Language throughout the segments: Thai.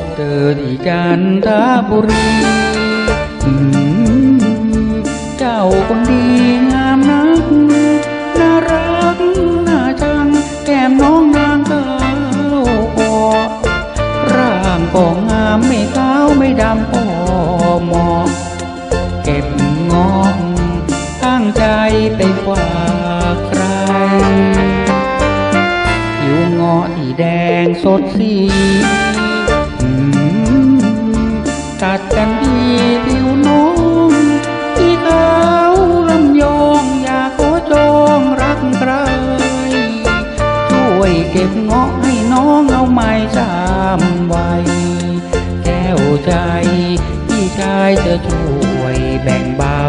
บเจอที่จันบุรีเจ้าคนดีงามนัก น่ารักน่าชัง แก้มน้องนางขาวคอร่างก็งามไม่ขาวไม่ดำพอเหมาะเก็บงอกตั้งใจไปฝากใครผิวเงาะที่แดงสดสี ช่วยเก็บเงาะให้น้องเอาไม้จามไว้ แก้วใจพี่ชายจะช่วยแบ่งเบา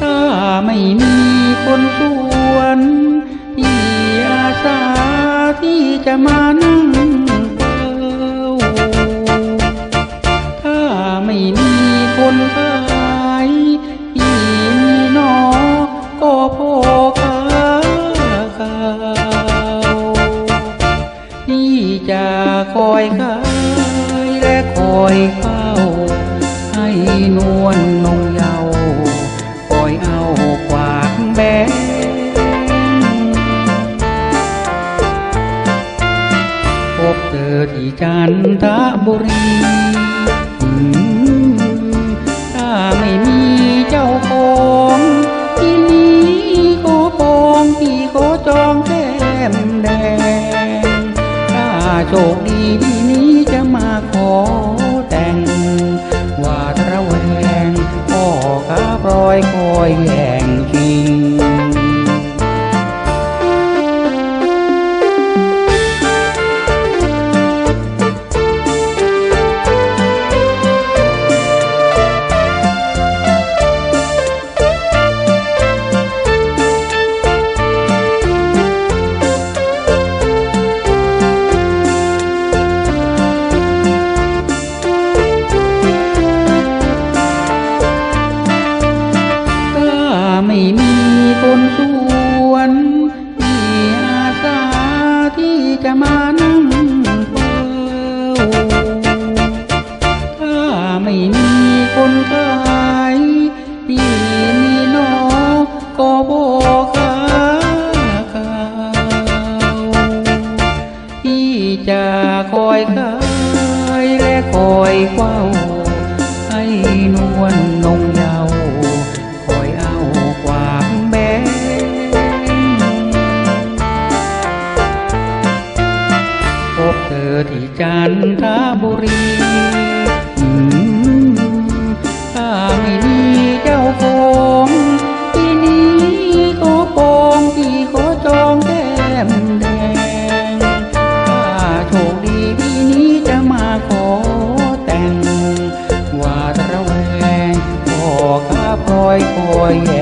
ถ้าไม่มีคนสวนพี่อาสาที่จะมานั่งเฝ้าถ้าไม่มีคนขายพี่มีหนอก็พอ คอยขายและคอยเฝ้า ให้นวลนงเยาวคอยเอากวาดแบงพบเจอที่จันทบุรี โชคดีที่นี้จะมาขอแต่ง ว่าระแวงพ่อกาปลอยคอยแย่งชิง ไม่มีคนสวนพี่อาสาที่จะมานั่งเฝ้าถ้าไม่มีคนขายพี่มีหนองก็บอกขาข้าวพี่จะคอยขายและคอยเฝ้า จันทบุรีถ้าไม่มีเจ้าของที่นี้ขอปองพี่ขอจองแก้มแดงถ้าโชคดีพี่นี้จะมาขอแต่งว่าระแวงพอข้าพลอยคอยแย่